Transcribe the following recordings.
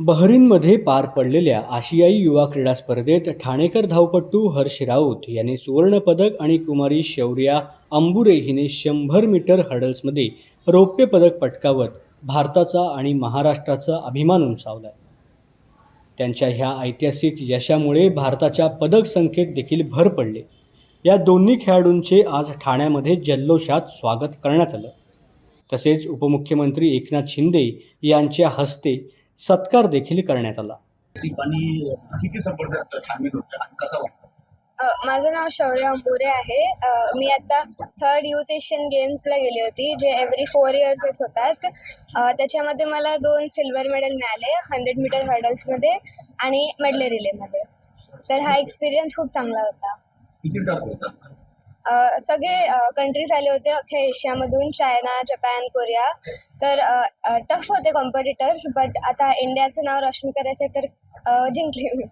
बहरीनमध्ये पार पडलेल्या आशियाई युवा क्रीडा स्पर्धेत ठाणेकर धावपटू हर्ष राऊत यांनी सुवर्णपदक आणि कुमारी शौर्या अंबुरे हिने शंभर मीटर हर्डल्समध्ये रौप्य पदक पटकावत भारताचा आणि महाराष्ट्राचा अभिमान उंचावला त्यांच्या ह्या ऐतिहासिक यशामुळे भारताच्या पदक संख्येत देखील भर पडले. या दोन्ही खेळाडूंचे आज ठाण्यामध्ये जल्लोषात स्वागत करण्यात आलं. तसेच उपमुख्यमंत्री एकनाथ शिंदे यांच्या हस्ते सत्कार देखील करण्यात आला. किती सामील कसं वाटतं? माझं नाव शौर्य अंबुरे आहे. मी आता थर्ड युथ एशियन गेम्सला गेली होती जे एव्हरी फोर इयर्सच होतात. अ, त्याच्यामध्ये मला दोन सिल्वर मेडल मिळाले हंड्रेड मीटर हर्डल्समध्ये आणि मेडले रिलेमध्ये तर हा एक्सपिरियन्स खूप चांगला होता. किती टफ होता? अ, सगळे कंट्रीज आले होते अख्ख्या एशियामधून चायना जपान कोरिया. तर टफ होते कॉम्पिटिटर्स बट आता इंडियाचं नाव रोशन करायचं तर जिंकले मी?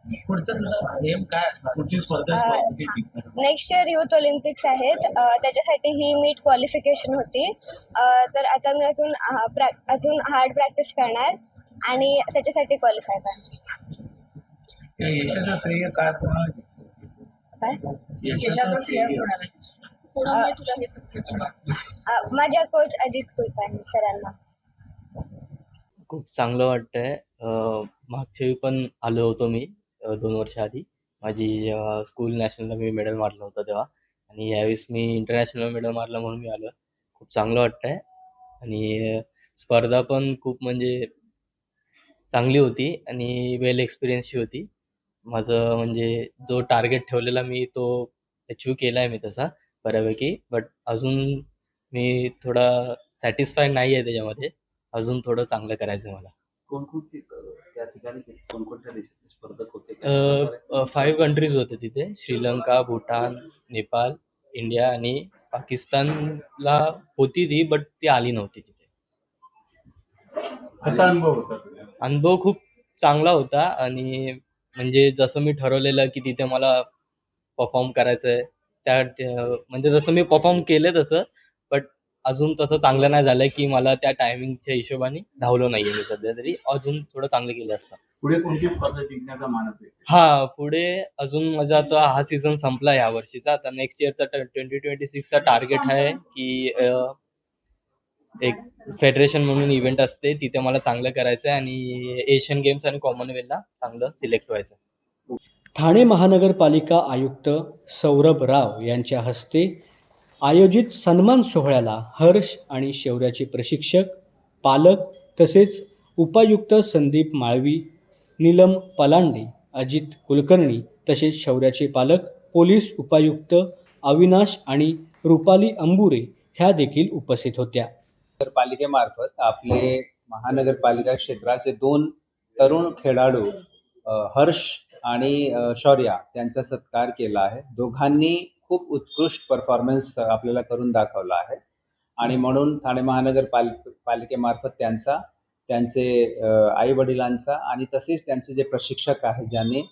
नेक्स्ट इयर युथ ऑलिम्पिक्स आहेत. त्याच्यासाठी ही मीट क्वालिफिकेशन होती. तर आता मी अजून अजून हार्ड प्रॅक्टिस करणार आणि त्याच्यासाठी क्वालिफाय करणार. यशाचं श्रेय कोणामुळे तुला हे सक्सेस अ, माझ्या कोच अजित कुलकर्णी सरांना. खूप चांगलं वाटतंय. अं, मागच्या वेळी पण आलो होतो मी अं, दोन वर्ष आधी. माझी जेव्हा स्कूल नॅशनलला मी मेडल मारलं होतं तेव्हा. आणि यावेळेस मी इंटरनॅशनल मेडल मारलं म्हणून मी आलो. खूप चांगलं वाटतंय. आणि अं, स्पर्धा पण खूप म्हणजे चांगली होती आणि वेल एक्सपिरियन्सची होती. माझं म्हणजे जो टार्गेट ठेवलेला मी तो अचीव केला आहे मी तसा बऱ्यापैकी. बट अजून मी थोडा सॅटिस्फाय नाही आहे त्याच्यामध्ये. अजून थोडं चांगलं करायचं मला. कोणकोणते त्या ठिकाणी कोणकोणत्या देशाचे स्पर्धक होते? फाईव्ह कंट्रीज होते तिथे. श्रीलंका भूटान नेपाळ इंडिया आणि पाकिस्तानला होती ती बट ती आली नव्हती तिथे. कसा अनुभव होता तुझा? अनुभव खूप चांगला होता आणि म्हणजे जसं मी ठरवलेलं की तिथे मला परफॉर्म करायचं आहे त्या म्हणजे जसं मी परफॉर्म केलं तसं बट अजून तसं चांगलं नाही झालं की मला त्या टायमिंगच्या हिशोबाने धावलो नाही आहे मी सध्या तरी. अजून थोडं चांगलं केलं असतं. पुढे कोणती स्पर्धा जिंकण्याचा मानस आहे हा पुढे अजून माझा आता हा सीझन संपला या वर्षीचा. आता नेक्स्ट इयरचा ट्वेंटी ट्वेंटी सिक्सचा टार्गेट आहे की अं, एक फेडरेशन म्हणून इव्हेंट असते तिथे मला चांगलं करायचं आहे आणि एशियन गेम्स आणि कॉमनवेल्थला चांगलं सिलेक्ट व्हायचं ठाणे महानगरपालिका आयुक्त सौरभ राव यांच्या हस्ते आयोजित सन्मान सोहळ्याला हर्ष आणि शौर्याचे प्रशिक्षक पालक तसेच उपायुक्त संदीप माळवी नीलम पलांडे अजित कुलकर्णी तसेच शौर्याचे पालक पोलीस उपायुक्त अविनाश आणि रुपाली अंबुरे ह्या देखील उपस्थित होत्या. नगरपालिकेमार्फत आपले महानगरपालिका क्षेत्राचे दोन तरुण खेळाडू हर्ष आणि शौर्या त्यांचा सत्कार केला आहे. दोघांनी खूप उत्कृष्ट परफॉर्मन्स आपल्याला करून दाखवला आहे. आणि म्हणून ठाणे महानगरपाल पालिकेमार्फत त्यांचा त्यांचे आई वडिलांचा आणि तसेच त्यांचे जे प्रशिक्षक आहेत ज्यांनी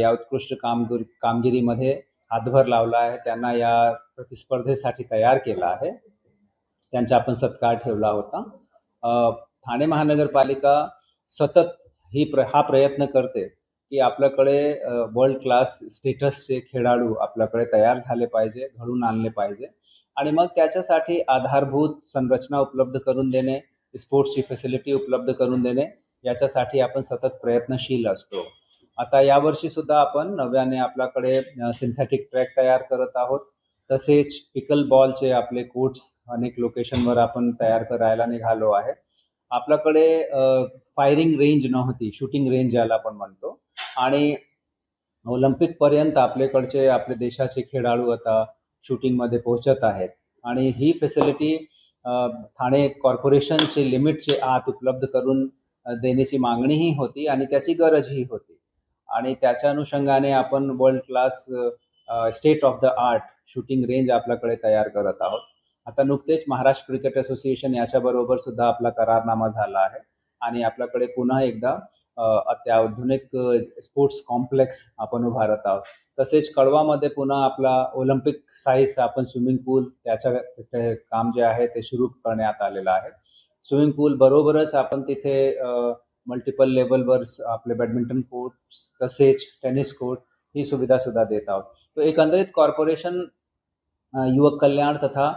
या उत्कृष्ट कामगिरी कामगिरीमध्ये हातभार लावला आहे त्यांना या प्रतिस्पर्धेसाठी तयार केला आहे. त्यांचा आपण सत्कार ठेवला होता. ठाणे महानगरपालिका सतत ही प्र हा प्रयत्न करते की आपल्याकडे वर्ल्ड क्लास स्टेटसचे खेळाडू आपल्याकडे तयार झाले पाहिजे घडून आणले पाहिजे. आणि मग त्याच्यासाठी आधारभूत संरचना उपलब्ध करून देणे स्पोर्ट्सची फॅसिलिटी उपलब्ध करून देणे याच्यासाठी आपण सतत प्रयत्नशील असतो. आता यावर्षी सुद्धा आपण नव्याने आपल्याकडे सिंथेटिक ट्रॅक तयार करत आहोत. तसेच पिकल बॉलचे आपले कोट्स अनेक लोकेशनवर आपण तयार करायला निघालो आहे. आपल्याकडे फायरिंग रेंज नव्हती शूटिंग रेंज ज्याला आपण म्हणतो. आणि ऑलिम्पिकपर्यंत आपल्याकडचे आपले देशाचे खेळाडू आता शूटिंगमध्ये पोहोचत आहेत. आणि ही फॅसिलिटी ठाणे कॉर्पोरेशनचे लिमिटचे आत उपलब्ध करून देण्याची मागणीही होती आणि त्याची गरजही होती. आणि त्याच्या अनुषंगाने आपण world class state of the art shooting range आपल्याकडे तयार करत आहोत. आता नुकतेच महाराष्ट्र क्रिकेट असोसिएशन याच्याबरोबर सुद्धा आपला करारनामा झाला आहे. आणि आपल्याकडे पुन्हा एकदा अत्याधुनिक स्पोर्ट्स कॉम्प्लेक्स आपण उभारत आहोत. तसेच कळवामध्ये पुन्हा आपला ऑलिम्पिक साईज आपण स्विमिंग पूल त्याच्या काम जे आहे ते सुरू करण्यात आलेलं आहे. स्विमिंग पूल बरोबरच आपण तिथे मल्टिपल लेवलवर आपले बॅडमिंटन कोर्ट्स तसेच टेनिस कोर्ट ही सुविधा सुद्धा देत आहोत. तो एकंदरीत कॉर्पोरेशन युवक कल्याण तथा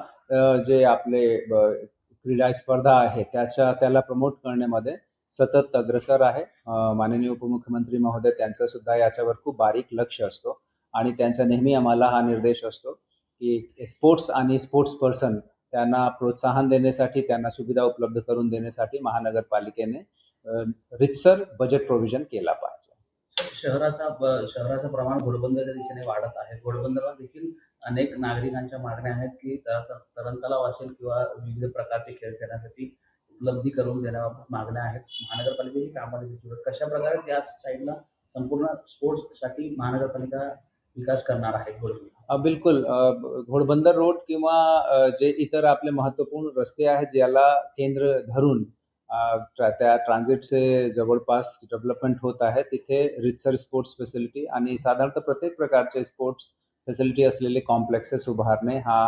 जे आपले क्रीडा स्पर्धा आहे त्याच्या त्याला प्रमोट करण्यामध्ये सतत अग्रसर आहे. माननीय उपमुख्यमंत्री महोदय त्यांचा सुद्धा याच्यावर खूप बारीक लक्ष असतो आणि त्यांचा नेहमी आम्हाला हा निर्देश असतो की स्पोर्ट्स आणि स्पोर्ट्स पर्सन त्यांना प्रोत्साहन देण्यासाठी त्यांना सुविधा उपलब्ध करून देण्यासाठी महानगरपालिकेने रितसर बजेट प्रोव्हिजन केला पाहिजे. शहराचा शहराचं प्रमाण घोडबंदरच्या दिशेने वाढत आहे. घोडबंदरला देखील अनेक नागरिकांच्या मागण्या आहेत की तरण तलाव असेल किंवा विविध प्रकारचे खेळ खेळण्यासाठी उपलब्धी करून देण्याबाबत मागण्या आहेत. महानगरपालिकेची कामामध्ये सुरू कशा प्रकारे त्या साईडला संपूर्ण स्पोर्ट्ससाठी महानगरपालिका विकास करणार आहे घोडबंदर? बिलकुल. घोडबंदर रोड किंवा जे इतर आपले महत्त्वपूर्ण रस्ते आहेत ज्याला केंद्र धरून त्या ट्रान्झिटचे जवळपास डेव्हलपमेंट होत आहे. तिथे रितसर स्पोर्ट्स फॅसिलिटी आणि साधारणतः प्रत्येक प्रकारचे स्पोर्ट्स फॅसिलिटी असलेले कॉम्प्लेक्सेस उभारणे हा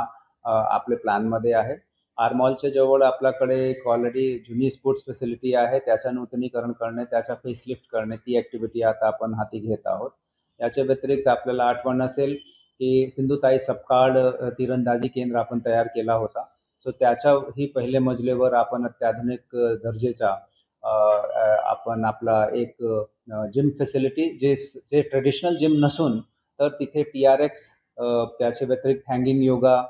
अ, आपल्या प्लॅनमध्ये आहे. आरमॉलच्या जवळ आपल्याकडे एक ऑलरेडी जुनी स्पोर्ट्स फॅसिलिटी आहे. त्याचं नूतनीकरण करणे त्याच्या फेसलिफ्ट करणे ती ॲक्टिव्हिटी आता आपण हाती घेत आहोत. याच्या व्यतिरिक्त आपल्याला आठवण असेल की सिंधुताई सपकाळ तिरंदाजी केंद्र आपण तयार केला होता. सो त्याच्याही पहिल्या मजलेवर आपण अत्याधुनिक दर्जेचा आपण आपला एक जिम फॅसिलिटी जे जे ट्रेडिशनल जिम नसून तर तिथे टी आर एक्स त्याच्या व्यतिरिक्त हँगिंग योगा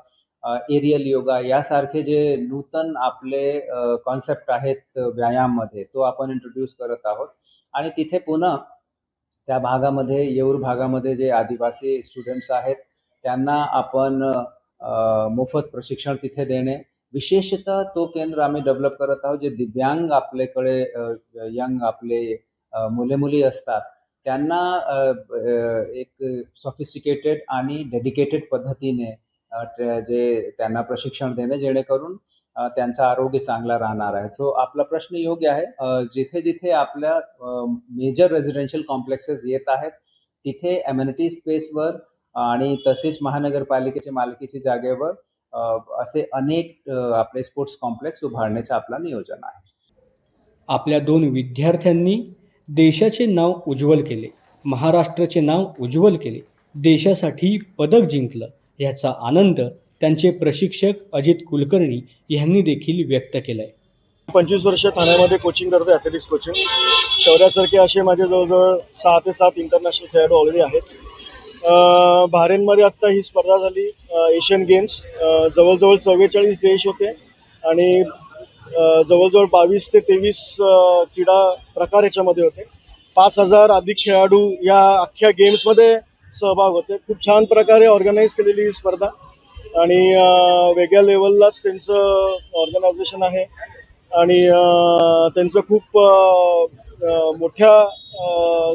एरियल योगा यासारखे जे नूतन आपले कॉन्सेप्ट आहेत व्यायाममध्ये तो आपण इंट्रोड्यूस करत आहोत. आणि तिथे पुन्हा त्या भागामध्ये येऊर भागामध्ये जे आदिवासी स्टुडंट्स आहेत त्यांना आपण मोफत प्रशिक्षण तिथे देणे. विशेषतः तो केंद्र आम्ही डेव्हलप करत आहोत जे दिव्यांग आपल्याकडे यंग आपले मुले मुली असतात त्यांना एक सॉफिस्टिकेटेड आणि डेडिकेटेड पद्धतीने जे त्यांना प्रशिक्षण देणे जेणेकरून त्यांचं आरोग्य चांगला राहणार आहे. सो आपला प्रश्न योग्य आहे. जिथे जिथे आपल्या मेजर रेझिडेन्शियल कॉम्प्लेक्सेस येत आहेत तिथे एम्युनिटी स्पेसवर आणि तसेच महानगरपालिकेच्या मालकीच्या जागेवर असे अनेक आपले स्पोर्ट्स कॉम्प्लेक्स उभारण्याचं आपला नियोजन आहे. आपल्या दोन विद्यार्थ्यांनी देशाचे नाव उज्ज्वल केले महाराष्ट्राचे नाव उज्ज्वल केले देशासाठी पदक जिंकलं याचा आनंद त्यांचे प्रशिक्षक अजित कुलकर्णी यांनी देखील व्यक्त केला आहे पंचवीस वर्ष ठाण्यामध्ये कोचिंग करतो ॲथलेटिक्स कोचिंग शौर्यासारखे असे माझे जवळजवळ सहा ते सात इंटरनॅशनल खेळाडू ऑलरेडी आहेत. अं, बहारेनमध्ये आत्ता ही स्पर्धा झाली एशियन गेम्स जवळजवळ चव्वेचाळीस देश होते आणि जवळजवळ बावीस ते तेवीस क्रीडा प्रकार याच्यामध्ये होते. पाच हजार अधिक खेळाडू या अख्ख्या गेम्समध्ये सहभाग होते. खूप छान प्रकारे ऑर्गनाईज केलेली ही स्पर्धा. आणि वेगळ्या लेवललाच त्यांचं ऑर्गनायझेशन आहे. आणि त्यांचं खूप मोठ्या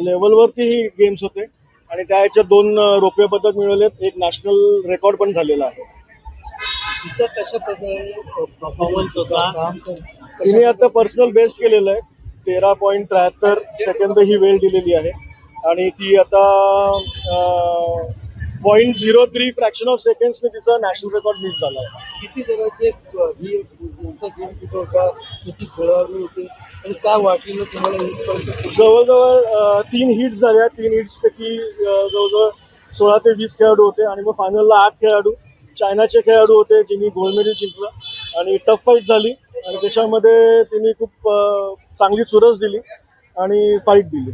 लेवलवरती ही गेम्स होते. आणि त्या ह्याच्यात दोन अं, रौप्य पदक मिळवलेत. एक नॅशनल रेकॉर्ड पण झालेला आहे. तिचा कशा प्रकारे परफॉर्मन्स होता? तिने आता पर्सनल बेस्ट केलेलं आहे. तेरा पॉईंट त्र्याहत्तर सेकंद ही वेळ दिलेली आहे. आणि ती आता point zero three fraction of सेकंड्सने तिचा नॅशनल रेकॉर्ड मिस झाला आहे. किती जणांचे ही यांचा गेम कुठं होता? किती खेळाडू होते? आणि काय वाटलेलं तुम्हाला इथपर्यंत जवळजवळ तीन हिट्स झाल्या तीन हिट्सपैकी जवळजवळ सोळा ते वीस खेळाडू होते. आणि मग फायनलला आठ खेळाडू चायनाचे खेळाडू होते ज्यांनी गोल्ड मेडल जिंकलं. आणि टफ फाईट झाली. आणि त्याच्यामध्ये त्यांनी खूप चांगली चुरस दिली. आणि फाईट दिली.